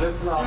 Güzel.